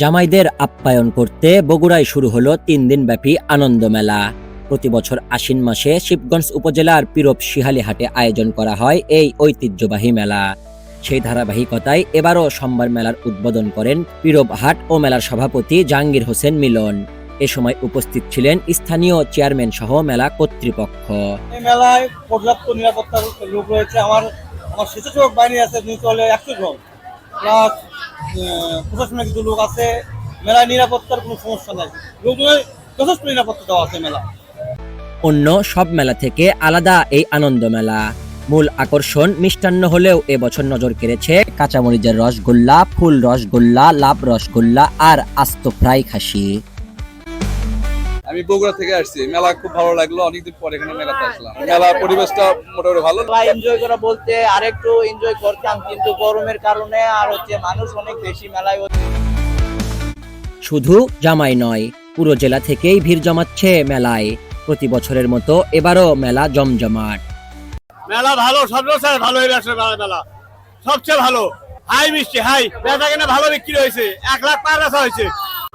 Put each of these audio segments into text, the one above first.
জামাইদের আপ্যায়ন করতে বগুড়ায় শুরু হলো তিন দিনব্যাপী আনন্দ মেলা। প্রতি বছর আশ্বিন মাসে শিবগঞ্জ উপজেলার পিরব শিহালিহাটে আয়োজন করা হয় এই ঐতিহ্যবাহী মেলা। সেই ধারাবাহিকতায় এবারও সোমবার মেলার উদ্বোধন করেন পিরব হাট ও মেলার সভাপতি জাহাঙ্গীর হোসেন মিলন। এ সময় উপস্থিত ছিলেন স্থানীয় চেয়ারম্যান সহ মেলা কর্তৃপক্ষ। মেলায় পর্যাপ্ত নিরাপত্তার লোক রয়েছে। আমার আমার স্বেচ্ছাসেবক বাহিনী আছে একশো জন প্লাস প্রশাসনের কিছু লোক আছে, মেলায় নিরাপত্তার কোনো সমস্যা নাই। লোকজনের যথেষ্ট নিরাপত্তা দেওয়া আছে মেলা অন্য সব মেলা থেকে আলাদা এই আনন্দ মেলা। মূল আকর্ষণ মিষ্টান্ন হলেও এবছর নজর কেড়েছে কাঁচামরিচের রসগোল্লা, ফুল রসগোল্লা, লাভ রসগোল্লা আর আস্ত ফ্রাই খাসি। আমি বগুড়া থেকে আসছি। মেলা খুব ভালো লাগল অনেকদিন পরে এখানে মেলাতে আসলাম। মেলা পরিবেশটা মোটামুটি ভালো? এনজয় করা বলতে আরেকটু এনজয় করতাম কিন্তু গরমের কারণে আর হচ্ছে মানুষ অনেক বেশি মেলায় শুধু জামাই নয় পুরো জেলা থেকেই ভিড় জমাচ্ছে মেলায়। প্রতি বছরের মতো এবারও মেলা জমজমাট। মেলা ভালো সর্বসার ভালো হয়ে আসে মেলা মেলা। সবচেয়ে ভালো। হাই মিষ্টি হাই। বেচা কেনা ভালো বিক্রি হয়েছে। এক লাখ পার বেচা হয়েছে।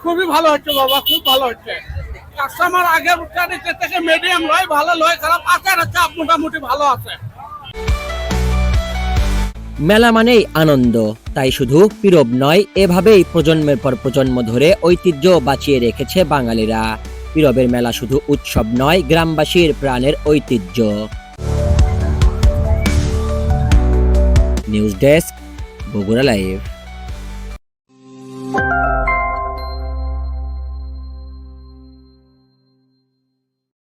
খুবই ভালো হচ্ছে বাবা খুব ভালো হচ্ছে। কাস্টমার থেকে মিডিয়াম লয়, ভালো লয়, খারাপ চাপ মোটামুটি ভালো আছে। মেলা মানেই আনন্দ, তাই শুধু পীরব নয়, এভাবেই প্রজন্মের পর প্রজন্ম ধরে ঐতিহ্য বাঁচিয়ে রেখেছে বাঙালিরা। পীরবের মেলা শুধু উৎসব নয়, গ্রামবাসীর প্রাণের ঐতিহ্য। News desk, Bogura live.